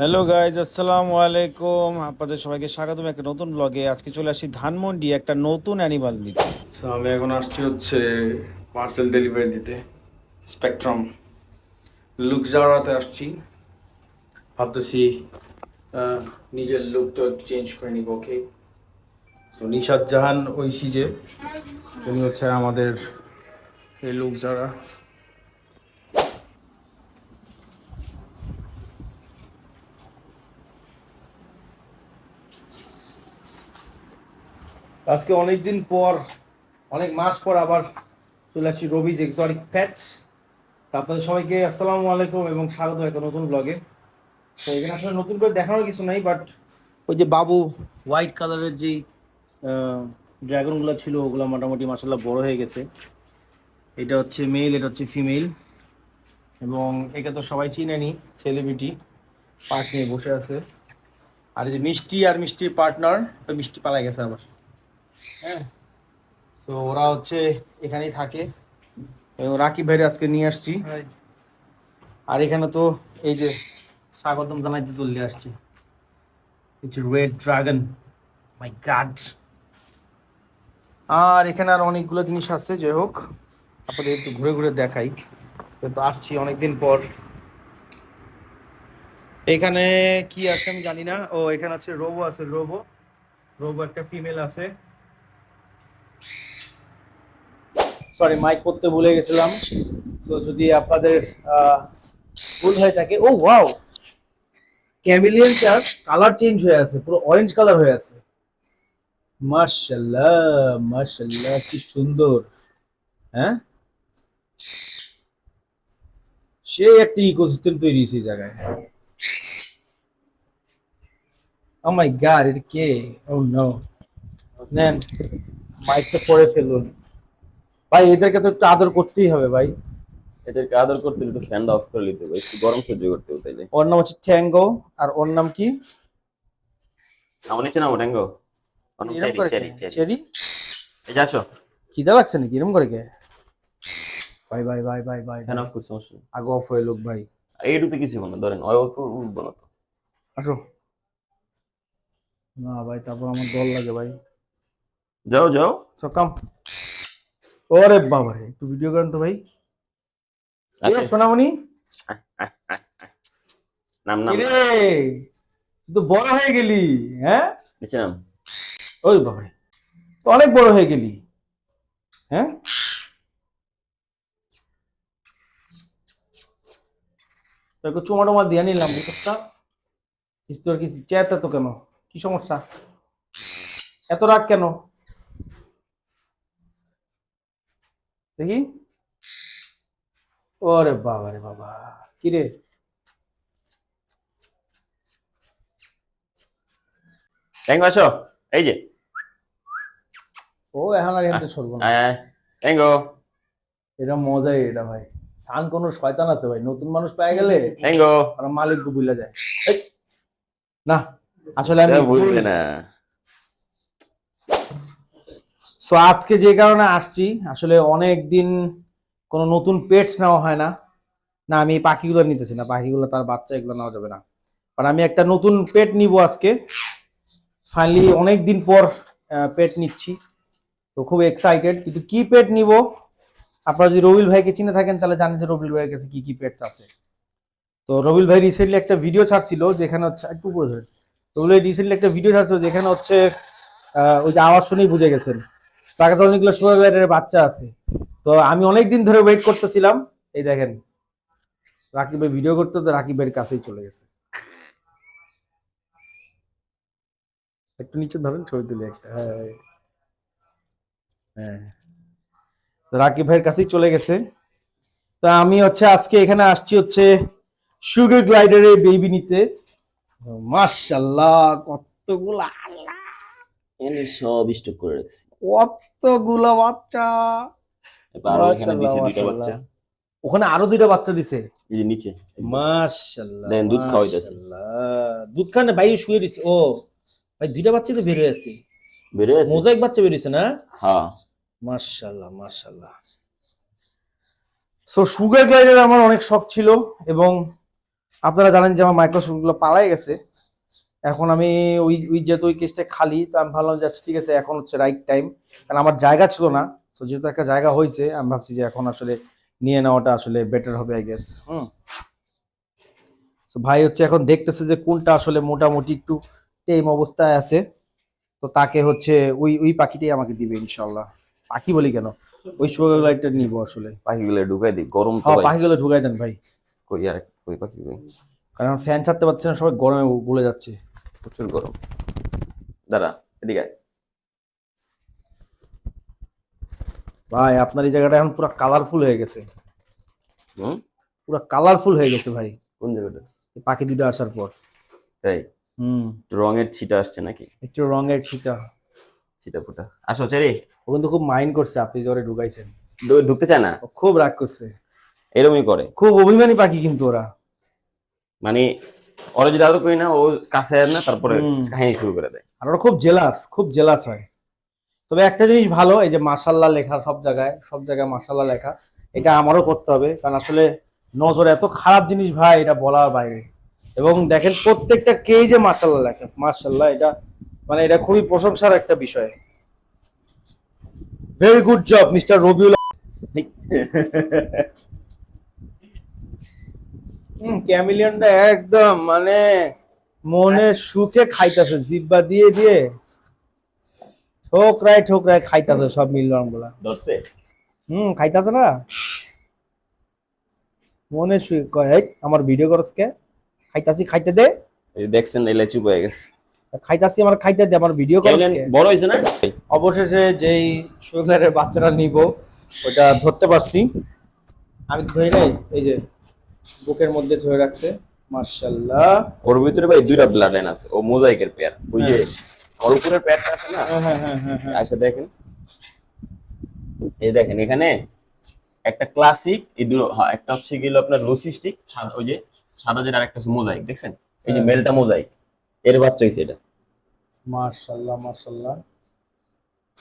Hello guys আসসালামু আলাইকুম আপনাদের সবাইকে স্বাগতম। একটা নতুন ব্লগে আজকে চলে আসি ধানমন্ডি, একটা নতুন অ্যানিমাল দিতে। সো আমি এখন আসছি হচ্ছে পার্সেল ডেলিভারি দিতে। স্পেকট্রাম লুকজারাতে আসছি। ভাবতেছি নিজের লুকটা চেঞ্জ করে নিব ওকে সো নিশাদ জাহান ঐশী যে, উনি হচ্ছে আমাদের এই লুক আজকে অনেক দিন পর, অনেক মাস পর আবার চলে আসছি রবিজ এক্সোটিক প্যাটস আপনাদের সবাইকে আসসালামু আলাইকুম এবং স্বাগত একটা নতুন ব্লগে তো এখানে আসলে নতুন করে দেখানোর কিছু নাই বাট ওই যে বাবু হোয়াইট কালারের যেই ড্রাগনগুলো ছিল, ওগুলো মোটামুটি মাসাল্লাহ বড় হয়ে গেছে। এটা হচ্ছে মেল এটা হচ্ছে ফিমেল এবং একে তো সবাই চিনে চিনেনি সেলিব্রিটি পার্ট নিয়ে বসে আছে। আর এই যে মিষ্টি আর মিষ্টির পার্টনার তো মিষ্টি পালা গেছে আবার। হ্যাঁ। তো ওরা হচ্ছে এখানেই থাকে। রাকিব ভাইরে আজকে নিয়ে আসছি। আর এখানে তো এই যে স্বাগতম জানাইতে চলে আসছি। It's red dragon my god আর এখানে আর অনেকগুলো জিনিস আছে যাই হোক। আপনাদের একটু ঘুরে ঘুরে দেখাই। তো আসছি অনেকদিন পর। এখানে কি আছে আমি জানি না। ও এখানে আছে রোবো আছে রোবো। রোবো একটা ফিমেল আছে। সরি মাইক করতে ভুলে গেছিলাম। তো যদি আপনাদের ভুল হয়ে থাকে, ও ওয়াও ক্যামিলিয়নটার কালার চেঞ্জ হয়ে আছে, পুরো অরেঞ্জ কালার হয়ে আছে। মাশাল্লাহ মাশাল্লাহ, কি সুন্দর। হ্যাঁ? সে একটা ইকোসিস্টেম তৈরি হয়েছে জায়গায়। ও মাই গড এটা কে? ও নো নেন মাইকটা পরে ফেলুন। ভাই এদেরকে তো একটু আদর করতেই হবে ভাই। এদেরকে আদর করতে একটু ফ্যানটা অফ করে নিতে হবে একটু গরম সহ্য করতে হবে তাইলে। ওর নাম হচ্ছে ট্যাঙ্গো আর ওর নাম কি? আমার নিচে নামো ট্যাঙ্গো চেরি এই যাচ্ছ খিদা লাগছে নাকি? এরকম করে কে? ভাই ভাই ভাই ভাই ভাই ফ্যান অফ করছে আগে অফ হয়ে লোক ভাই। এইটুতে কিছু না ধরেন অয় অল্প উঠবো না তো। আসো। না ভাই তারপর আমার দল লাগে ভাই। যাও যাও। সকাম ওরে বাবা রে একটু ভিডিও করেন তো ভাই। সোনামণি। নাম নাম। রে তুই তো বড় হয়ে গেলি হ্যাঁ? নিচে নাম। ওই বাবা তো অনেক বড় হয়ে গেলি হ্যাঁ? তোকে চুমা টুমা দিয়ে নিলাম বুঝটা তোর কি চেয়ারটা তো কেন? কি সমস্যা? এত রাগ কেন? দেখি। ওরে বাবা রে বাবা কি রে? ট্যাঙ্গো আছো? এই যে। ও এখন আর এখানে চলবো না। ট্যাঙ্গো এটা মজাই এটা ভাই। সান কোন শয়তান আছে ভাই নতুন মানুষ পেয়ে গেলে ট্যাঙ্গো আর মালিক ভুলে যায়। না আসলে আমি না। সো আজকে যে কারণে আসছি, আসলে অনেক দিন কোনো নতুন পেটস নেওয়া হয় না। না, আমি পাখিগুলো নিতেছি না। পাখিগুলো, তার বাচ্চা, এগুলো নেওয়া যাবে না। কারণ আমি একটা নতুন পেট নিব আজকে। ফাইনালি অনেক দিন পর পেট নিচ্ছি। তো খুব এক্সাইটেড কিন্তু কি পেট নিব? আপনারা যদি রবিল ভাইকে চিনে থাকেন, তাহলে জানেন যে রবিল ভাইয়ের কাছে কি কি পেটস আছে। তো রবিল ভাই রিসেন্টলি একটা ভিডিও ছাড়ছিল, যেখানে হচ্ছে, একটু উপরে ধরেন। রবিল ভাই রিসেন্টলি একটা ভিডিও ছাড়ছিল, যেখানে হচ্ছে ওই যে আওয়াজ শুনেই বুঝে গেছেন। তার কাছে অনেকগুলো সোয়াগারের বাচ্চা আছে। তো আমি অনেক দিন ধরে ওয়েট করতেছিলাম। এই দেখেন, রাকিব ভাই ভিডিও করতে তো রাকিবের কাছেই চলে গেছে। একটু নিচে ধরেন, ছবি তুলে একটা। হ্যাঁ তো রাকিব ভাইয়ের কাছেই চলে গেছে। তো আমি হচ্ছে আজকে এখানে আসছি হচ্ছে সুগার গ্লাইডারের বেবি নিতে। মাশাল্লাহ কতগুলা এনে সব স্টক করে রাখছি। কতগুলা বাচ্চা? এবার এখানে দিছে দুইটা বাচ্চা। ওখানে আরও দুইটা বাচ্চা দিছে? এই যে নিচে। মাশাআল্লাহ দুধ খাওয়াইতাছে। দুধ খানে ভাই শুয়ে দিছে। ও ভাই দুইটা বাচ্চা তো বের হয়ে আছে বেড়ে আছে মোজাইক বাচ্চা বের হয়েছে না? হ্যাঁ। মাশাআল্লাহ মাশাআল্লাহ সো সুগার গ্লাইডার আমার অনেক শখ ছিল এবং আপনারা জানেন যে আমার মাইক্রোসফটগুলো পালাই গেছে। এখন আমি ওই ওই যেহেতু ওই কেসটা খালি তো আমি ভাবলাম যে আচ্ছা ঠিক আছে এখন হচ্ছে রাইট টাইম কারণ আমার জায়গা ছিল না তো যেহেতু একটা জায়গা হয়েছে আমি ভাবছি যে এখন আসলে নিয়ে নেওয়াটা আসলে বেটার হবে আই গেস হুম। তো ভাই হচ্ছে এখন দেখতেছে যে কোনটা আসলে মোটামুটি একটু টেম অবস্থায় আছে। তো তাকে হচ্ছে ওই ওই পাখিটাই আমাকে দিবে ইনশাল্লাহ পাখি বলি কেন? ওই শোগুলো একটা নিবো আসলে। পাখিগুলো ঢুকাই দিই গরম তো হ্যাঁ পাখিগুলো ঢুকাই দেন ভাই। কই আর কই পাখি কই? কারণ ফ্যান ছাড়তে পারছে না সবাই গরমে গলে যাচ্ছে। প্রচুর গরম। দাঁড়া এদিকে ভাই আপনার এই জায়গাটা এখন পুরো কালারফুল হয়ে গেছে। হুম? পুরো কালারফুল হয়ে গেছে ভাই। কোন জায়গাটা? এই পাখি দুটো আসার পর। তাই? হুম। রঙের ছিটা আসছে নাকি? একটু রঙের ছিটা। ছিটা ফুটা আসো চেরি। ও কিন্তু খুব মাইন্ড করছে আপনি জোরে ঢুকাইছেন। ঢুকতে চায় না? খুব রাগ করছে। এরমই করে। খুব অভিমানী পাখি কিন্তু ওরা। মানে ওরা যদি আদর করি না ও কাছে আর না তারপরে। কাহিনী শুরু করে দেয়। আর ওরা খুব জেলাস খুব জেলাস হয়। তবে একটা জিনিস ভালো এই যে মার্শাল্লাহ লেখা সব জায়গায় সব জায়গায় মার্শাল্লাহ লেখা এটা আমারও করতে হবে কারণ আসলে নজর এত খারাপ জিনিস ভাই এটা বলার বাইরে। এবং দেখেন প্রত্যেকটা কে যে মার্শাল্লাহ লেখে মার্শাল্লাহ এটা মানে এটা খুবই প্রশংসার একটা বিষয়। Very good job mister Rabiul ক্যামিলিয়নটা একদম মানে মনে সুখে খাইতেছে জিব্বা দিয়ে দিয়ে। ঠোকরায় ঠোকরায় খাইতেছে সব মিলনগুলা ধরছে? হুম খাইতেছে না? মনে সুখে কয় আমার ভিডিও করছ কে? খাইতাছি খাইতে দে। এই দেখছেন এলে চুপ হয়ে গেছে। খাইতাছি আমার খাইতে দে আমার ভিডিও করছ বড় হয়েছে না? অবশেষে যেই সুগারের বাচ্চাটা নিব ওটা ধরতে পারছি। আমি ধরি নাই এই যে। বুকের মধ্যে ধরে রাখছে। মার্শাল্লাহ ওর ভিতরে ভাই দুইটা ব্লাড লাইন আছে ও মোজাইকের পেয়ার ওই যে ওর উপরের পেয়ারটা আছে না? হ্যাঁ হ্যাঁ হ্যাঁ হ্যাঁ হ্যাঁ। আচ্ছা দেখেন। এই দেখেন এখানে একটা ক্লাসিক এই দুটো হ্যাঁ একটা হচ্ছে গেল আপনার লুসিস্টিক সাদা ওই যে সাদা যেটা আরেকটা হচ্ছে মোজাইক দেখছেন? এই যে হ্যাঁ। মেলটা মোজাইক এর বাচ্চা হইছে এটা। মার্শাল্লাহ মার্শাল্লাহ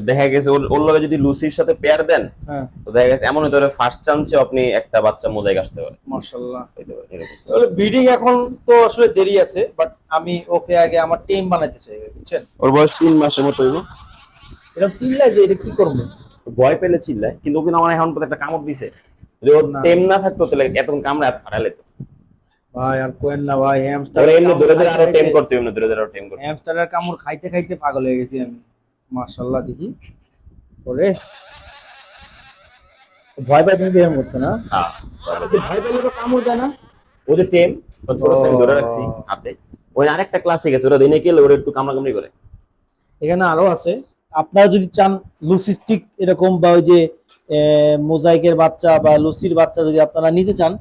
দেখা গেছে ওর ওর লগে যদি লুসির সাথে পেয়ার দেন হ্যাঁ। তো দেখা গেছে এমন হতে ফার্স্ট চান্সে আপনি একটা বাচ্চা মোজাইক আসতে পারে এরকম আসলে ব্রিডিং এখন তো আসলে দেরি আছে বাট আমি ওকে আগে আমার টিম বানাইতে চাই বুঝছেন? ওর বয়স তিন মাসের মতো হইব। এরকম চিল্লাই যে এটা কি করব? ভয় পেলে চিল্লায় কিন্তু ওকে আমার এখন পর্যন্ত একটা কামড় দিছে। যদি ওর। টেম না থাকতো তাহলে এতক্ষণ কামড়ে হাত ফাটালে তো ভাই আর কোয়েন না ভাই হ্যামস্টার এমনি ধরে ধরে আরও টেম করতে এমনি ধরে ধরে আরও টেম করতে হ্যামস্টারের কামড় খাইতে খাইতে পাগল হয়ে গেছি আমি। মার্শাল্লাহ দেখি। ওরে। ভয় পাই তুমি বের করছ না? হ্যাঁ ভয় পেলে তো কামড় দেয় না? ও যে টেম ধরে রাখছি ও। হাতে। ওই আরেকটা ক্লাসে গেছে ওরা দিনে গেলে ওরা একটু কামড়া কামড়ি করে। এখানে আরও আছে। আপনারা যদি চান লুসিস্টিক এরকম বা ওই যে মোজাইকের বাচ্চা বা লুসির বাচ্চা যদি আপনারা নিতে চান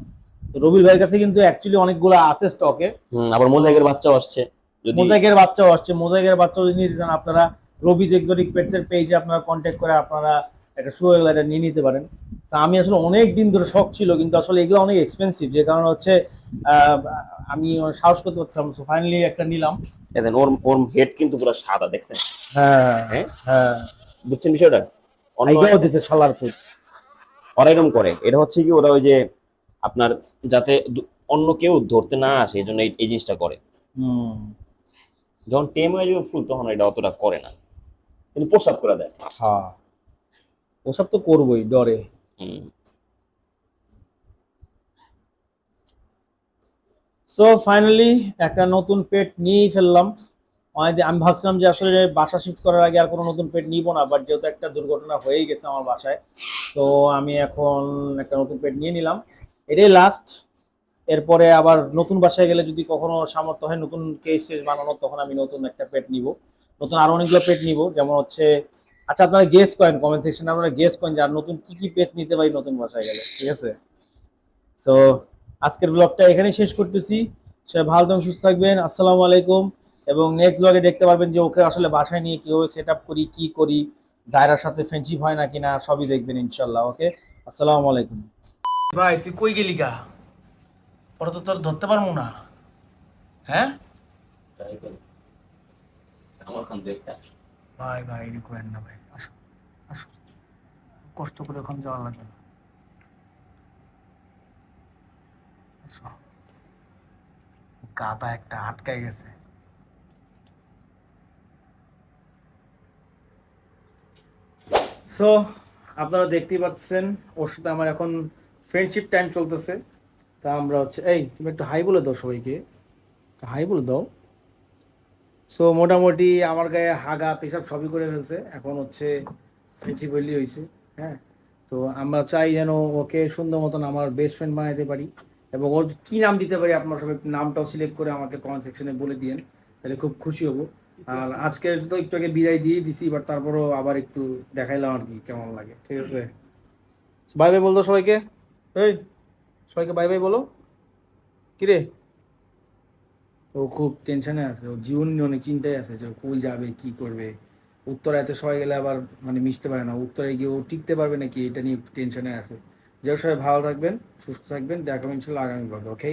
তো রবির ভাইয়ের কাছে কিন্তু অ্যাকচুয়ালি অনেকগুলো আছে স্টকে আবার মোজাইকের বাচ্চাও আসছে। যদি মোজাইকের বাচ্চাও আসছে। মোজাইকের বাচ্চা যদি নিতে চান আপনারা রবিজ এক্সোটিক পেটস এর পেজে আপনারা কন্ট্যাক্ট করে আপনারা একটা শু এটা নিয়ে নিতে পারেন। তা আমি আসলে অনেক দিন ধরে শখ ছিল কিন্তু আসলে এগুলো অনেক এক্সপেন্সিভ যে কারণে হচ্ছে আমি সাহস করতে পারছিলাম ফাইনালি একটা নিলাম। দেখেন ওর ওর হেড কিন্তু পুরো সাদা দেখছেন? হ্যাঁ হ্যাঁ? হ্যাঁ। বুঝছেন বিষয়টা? আইডিয়াও দিছে শালার ফুড ওরা এরকম করে। এটা হচ্ছে কি ওরা ওই যে আপনার যাতে অন্য কেউ ধরতে না আসে এই জন্য এই- এই জিনিসটা করে। হুম। যখন টেম হয়ে যাবে ফুল তখন এটা অতটা করে না। কিন্তু প্রসাব করে দেয় হ্যাঁ। ওসব তো করবোই ডরে। সো ফাইনালি একটা নতুন পেট নিয়েই ফেললাম। অনেকদিন আমি ভাবছিলাম যে আসলে বাসা শিফট করার আগে আর কোনো নতুন পেট নিব না বাট যেহেতু একটা দুর্ঘটনা হয়েই গেছে আমার বাসায় তো আমি এখন একটা নতুন পেট নিয়ে নিলাম। এটাই লাস্ট এরপরে আবার নতুন বাসায় গেলে যদি কখনো সামর্থ্য হয় নতুন কেস টেস বানানো তখন আমি নতুন একটা পেট নিব। নতুন আরও অনেকগুলো পেট নিব যেমন হচ্ছে আচ্ছা আপনারা গেস করেন কমেন্ট সেকশনে আপনারা গেস করেন যে আর নতুন কি কি পেট নিতে পারি নতুন বাসায় গেলে ঠিক আছে? সো আজকের ব্লগটা এখানেই শেষ করতেছি। সে ভালো থাকবেন সুস্থ থাকবেন আসসালামু আলাইকুম। এবং নেক্সট ব্লগে দেখতে পারবেন যে ওকে আসলে বাসায় নিয়ে কীভাবে সেট আপ করি কি করি জায়রার সাথে ফ্রেন্ডশিপ হয় না কিনা সবই দেখবেন ইনশাল্লাহ ওকে আসসালামু আলাইকুম। ভাই তুই কই গেলি গা? পরে তো তোর ধরতে পারব না। হ্যাঁ? আমার খান দেখটা ভাই ভাই এটি করেন না ভাই আসো আসো। কষ্ট করে ওখানে যাওয়া লাগবে না। আসো। গাদা একটা আটকায় গেছে। সো আপনারা দেখতেই পাচ্ছেন ওর সাথে আমার এখন ফ্রেন্ডশিপ টাইম চলতেছে। তা আমরা হচ্ছে এই তুমি একটু হাই বলে দাও সবাইকে। হাই বলে দাও। সো মোটামুটি আমার গায়ে হাগা পেশাব সবই করে ফেলছে। এখন হচ্ছে ফ্রেন্ডশিপ হইলি হয়েছে হ্যাঁ? তো আমরা চাই যেন ওকে সুন্দর মতন আমার বেস্ট ফ্রেন্ড বানাতে পারি এবং ওর কি নাম দিতে পারি আপনার সবাই নামটাও সিলেক্ট করে আমাকে কমেন্ট সেকশনে বলে দিয়েন তাহলে খুব খুশি হব। আর আজকে তো একটু আগে বিদায় দিয়ে দিছি বাট তারপরও আবার একটু দেখাইলাম আর কি কেমন লাগে। ঠিক আছে? বাই বাই বলতো সবাইকে? এই সবাইকে বাই বাই বলো। কিরে ও খুব টেনশনে আছে, ও জীবন নিয়ে অনেক চিন্তায় আছে যে কই যাবে, কি করবে? উত্তরায়তে সবাই গেলে আবার মানে মিশতে পারে না, উত্তরে গিয়ে ও টিকতে পারবে নাকি? এটা নিয়ে টেনশনে আছে। যে সবাই ভালো থাকবেন, সুস্থ থাকবেন দেখাবেন ছিল আগামী ব্লগে ওকে